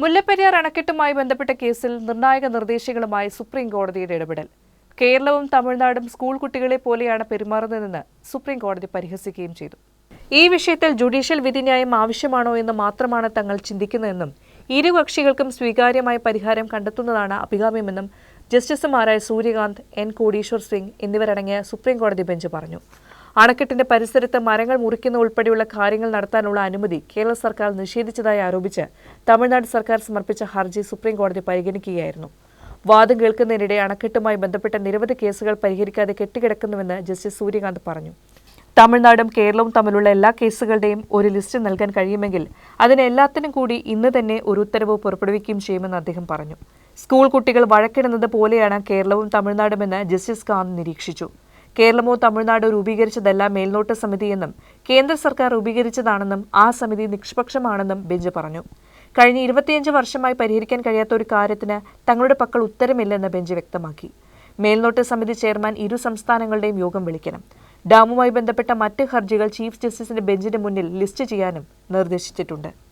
മുല്ലപ്പെരിയാർ അണക്കെട്ടുമായി ബന്ധപ്പെട്ട കേസിൽ നിർണായക നിർദ്ദേശങ്ങളുമായി സുപ്രീം കോടതിയുടെ ഇടപെടൽ. കേരളവും തമിഴ്നാടും സ്കൂൾ കുട്ടികളെ പോലെയാണ് പെരുമാറുന്നതെന്ന് സുപ്രീം കോടതി പരിഹസിക്കുകയും ചെയ്തു. ഈ വിഷയത്തിൽ ജുഡീഷ്യൽ വിധിന്യായം ആവശ്യമാണോ എന്ന് മാത്രമാണ് തങ്ങൾ ചിന്തിക്കുന്നതെന്നും ഇരു കക്ഷികൾക്കും സ്വീകാര്യമായ പരിഹാരം കണ്ടെത്തുന്നതാണ് അഭികാമ്യമെന്നും ജസ്റ്റിസുമാരായ സൂര്യകാന്ത് എൻ കോടീശ്വർ സിംഗ് എന്നിവരടങ്ങിയ സുപ്രീം കോടതി ബെഞ്ച് പറഞ്ഞു. അണക്കെട്ടിന്റെ പരിസരത്ത് മരങ്ങൾ മുറിക്കുന്ന ഉൾപ്പെടെയുള്ള കാര്യങ്ങൾ നടത്താനുള്ള അനുമതി കേരള സർക്കാർ നിഷേധിച്ചതായി ആരോപിച്ച് തമിഴ്നാട് സർക്കാർ സമർപ്പിച്ച ഹർജി സുപ്രീം കോടതി പരിഗണിക്കുകയായിരുന്നു. വാദം കേൾക്കുന്നതിനിടെ അണക്കെട്ടുമായി ബന്ധപ്പെട്ട നിരവധി കേസുകൾ പരിഹരിക്കാതെ കെട്ടിക്കിടക്കുന്നുവെന്ന് ജസ്റ്റിസ് സൂര്യകാന്ത് പറഞ്ഞു. തമിഴ്നാടും കേരളവും തമ്മിലുള്ള എല്ലാ കേസുകളുടെയും ഒരു ലിസ്റ്റ് നൽകാൻ കഴിയുമെങ്കിൽ അതിനെല്ലാത്തിനും കൂടി ഇന്ന് തന്നെ ഒരു ഉത്തരവ് പുറപ്പെടുവിക്കുകയും ചെയ്യുമെന്ന് അദ്ദേഹം പറഞ്ഞു. സ്കൂൾ കുട്ടികൾ വഴക്കിടുന്നത് പോലെയാണ് കേരളവും തമിഴ്നാടുമെന്ന് ജസ്റ്റിസ് കാന്ത് നിരീക്ഷിച്ചു. കേരളമോ തമിഴ്നാടോ രൂപീകരിച്ചതല്ല മേൽനോട്ട സമിതിയെന്നും കേന്ദ്ര സർക്കാർ രൂപീകരിച്ചതാണെന്നും ആ സമിതി നിഷ്പക്ഷമാണെന്നും ബെഞ്ച് പറഞ്ഞു. കഴിഞ്ഞ ഇരുപത്തിയഞ്ച് വർഷമായി പരിഹരിക്കാൻ കഴിയാത്ത ഒരു കാര്യത്തിന് തങ്ങളുടെ പക്കൽ ഉത്തരമില്ലെന്ന് ബെഞ്ച് വ്യക്തമാക്കി. മേൽനോട്ട സമിതി ചെയർമാൻ ഇരു സംസ്ഥാനങ്ങളുടെയും യോഗം വിളിക്കണം. ഡാമുമായി ബന്ധപ്പെട്ട മറ്റ് ഹർജികൾ ചീഫ് ജസ്റ്റിസിന്റെ ബെഞ്ചിന് മുന്നിൽ ലിസ്റ്റ് ചെയ്യാനും നിർദ്ദേശിച്ചിട്ടുണ്ട്.